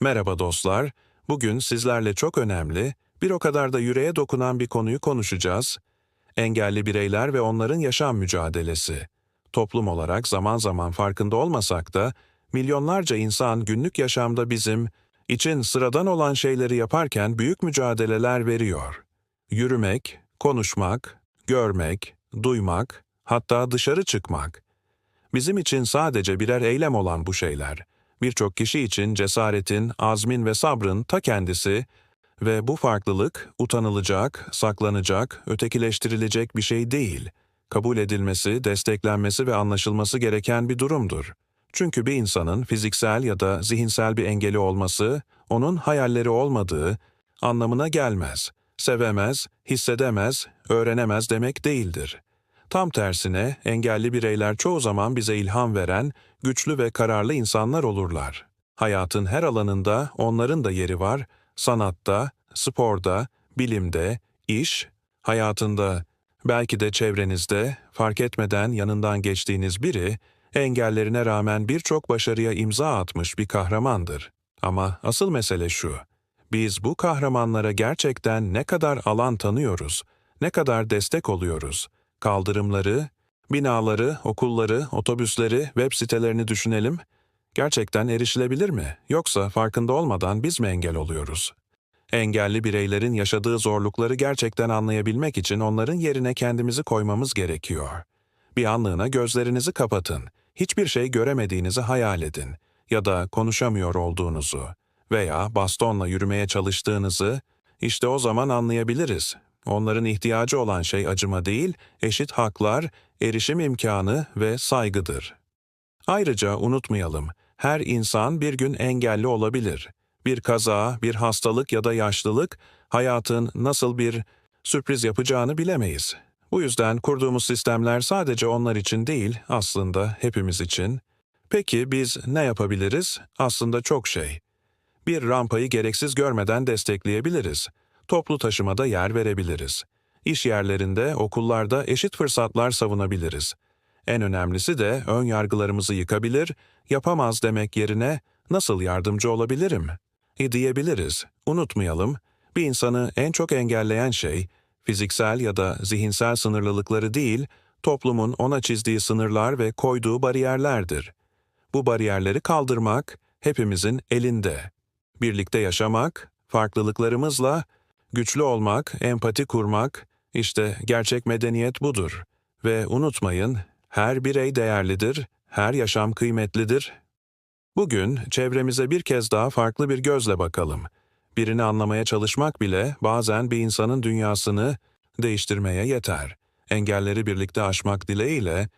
Merhaba dostlar. Bugün sizlerle çok önemli, bir o kadar da yüreğe dokunan bir konuyu konuşacağız. Engelli bireyler ve onların yaşam mücadelesi. Toplum olarak zaman zaman farkında olmasak da milyonlarca insan günlük yaşamda bizim için sıradan olan şeyleri yaparken büyük mücadeleler veriyor. Yürümek, konuşmak, görmek, duymak, hatta dışarı çıkmak. Bizim için sadece birer eylem olan bu şeyler, birçok kişi için cesaretin, azmin ve sabrın ta kendisi ve bu farklılık utanılacak, saklanacak, ötekileştirilecek bir şey değil. Kabul edilmesi, desteklenmesi ve anlaşılması gereken bir durumdur. Çünkü bir insanın fiziksel ya da zihinsel bir engeli olması, onun hayalleri olmadığı anlamına gelmez. Sevemez, hissedemez, öğrenemez demek değildir. Tam tersine engelli bireyler çoğu zaman bize ilham veren, güçlü ve kararlı insanlar olurlar. Hayatın her alanında onların da yeri var, sanatta, sporda, bilimde, iş, hayatında, belki de çevrenizde, fark etmeden yanından geçtiğiniz biri, engellerine rağmen birçok başarıya imza atmış bir kahramandır. Ama asıl mesele şu, biz bu kahramanlara gerçekten ne kadar alan tanıyoruz, ne kadar destek oluyoruz, kaldırımları, binaları, okulları, otobüsleri, web sitelerini düşünelim. Gerçekten erişilebilir mi? Yoksa farkında olmadan biz mi engel oluyoruz? Engelli bireylerin yaşadığı zorlukları gerçekten anlayabilmek için onların yerine kendimizi koymamız gerekiyor. Bir anlığına gözlerinizi kapatın. Hiçbir şey göremediğinizi hayal edin ya da konuşamıyor olduğunuzu veya bastonla yürümeye çalıştığınızı işte o zaman anlayabiliriz. Onların ihtiyacı olan şey acıma değil, eşit haklar, erişim imkanı ve saygıdır. Ayrıca unutmayalım, her insan bir gün engelli olabilir. Bir kaza, bir hastalık ya da yaşlılık hayatın nasıl bir sürpriz yapacağını bilemeyiz. Bu yüzden kurduğumuz sistemler sadece onlar için değil, aslında hepimiz için. Peki biz ne yapabiliriz? Aslında çok şey. Bir rampayı gereksiz görmeden destekleyebiliriz. Toplu taşımada yer verebiliriz. İş yerlerinde, okullarda eşit fırsatlar savunabiliriz. En önemlisi de ön yargılarımızı yıkabilir, yapamaz demek yerine nasıl yardımcı olabilirim? E diyebiliriz. Unutmayalım, bir insanı en çok engelleyen şey, fiziksel ya da zihinsel sınırlılıkları değil, toplumun ona çizdiği sınırlar ve koyduğu bariyerlerdir. Bu bariyerleri kaldırmak hepimizin elinde. Birlikte yaşamak, farklılıklarımızla güçlü olmak, empati kurmak, işte gerçek medeniyet budur. Ve unutmayın, her birey değerlidir, her yaşam kıymetlidir. Bugün çevremize bir kez daha farklı bir gözle bakalım. Birini anlamaya çalışmak bile bazen bir insanın dünyasını değiştirmeye yeter. Engelleri birlikte aşmak dileğiyle